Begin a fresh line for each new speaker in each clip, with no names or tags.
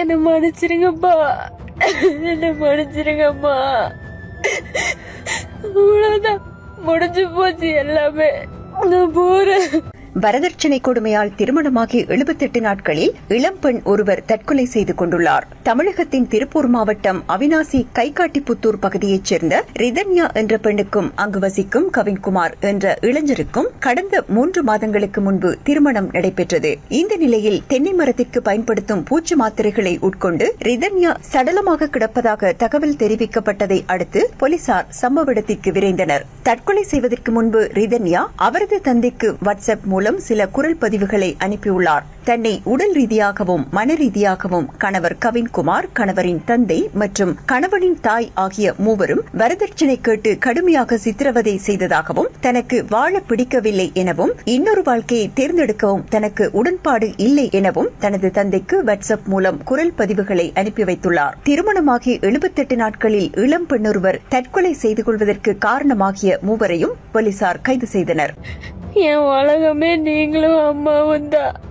என்ன மன்னிச்சிருங்கப்பா. என்ன மன்னிச்சிருங்கம்மா அவ்வளோதான் முடிஞ்சு போச்சு எல்லாமே. நான் போறேன்.
வரதட்சணை கொடுமையால் திருமணமாகி 78 நாட்களில் இளம்பெண் ஒருவர் தற்கொலை செய்து கொண்டுள்ளார். தமிழகத்தின் திருப்பூர் மாவட்டம் அவினாசி கைகாட்டிப்புத்தூர் பகுதியைச் சேர்ந்த ரிதன்யா என்ற பெண்ணுக்கும் அங்கு வசிக்கும் கவின்குமார் என்ற இளைஞருக்கும் கடந்த மூன்று மாதங்களுக்கு முன்பு திருமணம் நடைபெற்றது. இந்த நிலையில் தென்னை மரத்திற்கு பயன்படுத்தும் பூச்சி மாத்திரைகளை உட்கொண்டு ரிதன்யா சடலமாக கிடப்பதாக தகவல் தெரிவிக்கப்பட்டதை அடுத்து போலீசார் சம்பவ இடத்திற்கு விரைந்தனர். தற்கொலை செய்வதற்கு முன்பு ரிதன்யா அவரது தந்தைக்கு வாட்ஸ்அப் மூலம் சில குரல் பதிவுகளை அனுப்பியுள்ளார். தன்னை உடல் ரீதியாகவும் மன ரீதியாகவும் கணவர் கவின்குமார் கணவரின் தந்தை மற்றும் கணவனின் தாய் ஆகிய மூவரும் வரதட்சணை கேட்டு கடுமையாக சித்திரவதை செய்ததாகவும் தனக்கு வாழ பிடிக்கவில்லை எனவும் இன்னொரு வாழ்க்கையை தேர்ந்தெடுக்கவும் தனக்கு உடன்பாடு இல்லை எனவும் தனது தந்தைக்கு வாட்ஸ்அப் மூலம் குரல் பதிவுகளை அனுப்பி வைத்துள்ளார். திருமணமாகி 78 நாட்களில் இளம் பெண்ணொருவர் தற்கொலை செய்து கொள்வதற்கு காரணமாகிய மூவரையும் போலீசார் கைது செய்தனர்.
என் உலகமே நீங்களும் அம்மாவும் தான்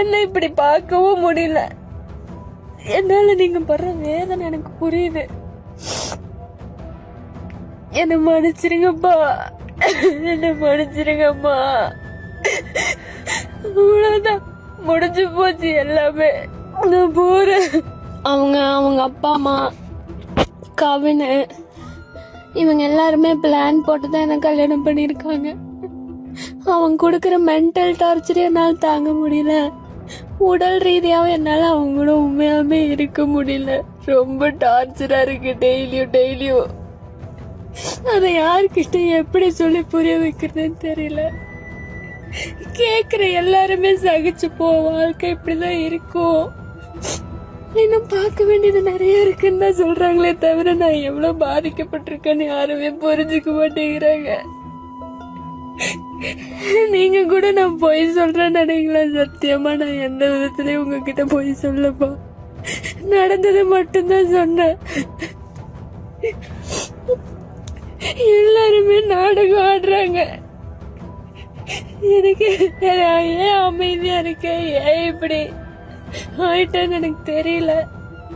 என்ன இப்படி பார்க்கவும் முடியல. என்னால நீங்க படுற வேதனை எனக்கு புரியுது. என்ன மன்னிச்சிருங்கப்பா. என்ன மன்னிச்சிருங்கம்மா அவ்வளவுதான். முடிஞ்சு போச்சு எல்லாமே. நான் போறேன். அவங்க அவங்க அப்பா அம்மா கவினு இவங்க எல்லாருமே பிளான் போட்டு தான் என்னை கல்யாணம் பண்ணியிருக்காங்க. அவங்க கொடுக்குற மென்டல் டார்ச்சர் என்னால் தாங்க முடியல. உடல் ரீதியாகவும் என்னால் அவங்களும் உண்மையாவே இருக்க முடியல. ரொம்ப டார்ச்சரா இருக்கு டெய்லியும் டெய்லியும் அதை யார்கிட்ட எப்படி சொல்லி புரிய வைக்கிறதுன்னு தெரியல. கேக்குற எல்லாருமே சகிச்சு போ வாழ்க்கை இப்படிதான் இருக்கும். இன்னும் பார்க்க வேண்டியது நிறைய இருக்குன்னு தான் சொல்றாங்களே தவிர நான் எவ்வளவு பாதிக்கப்பட்டிருக்கேன்னு யாருமே புரிஞ்சுக்க மாட்டேங்கிறாங்க. நீங்க கூட நான் பொய் சொல்றேன்னு நினைக்கலாம் சத்தியமா. நான் எந்த விதத்துலயும் உங்ககிட்ட பொய் சொல்லப்பா. நடந்தது மட்டும்தான் சொன்னேன். எல்லாருமே நாடகம் ஆடுறாங்க. எனக்கு ஏன் அமைதியா இருக்கேன் ஏன் இப்படி ஆயிட்டேன்னு எனக்கு தெரியல.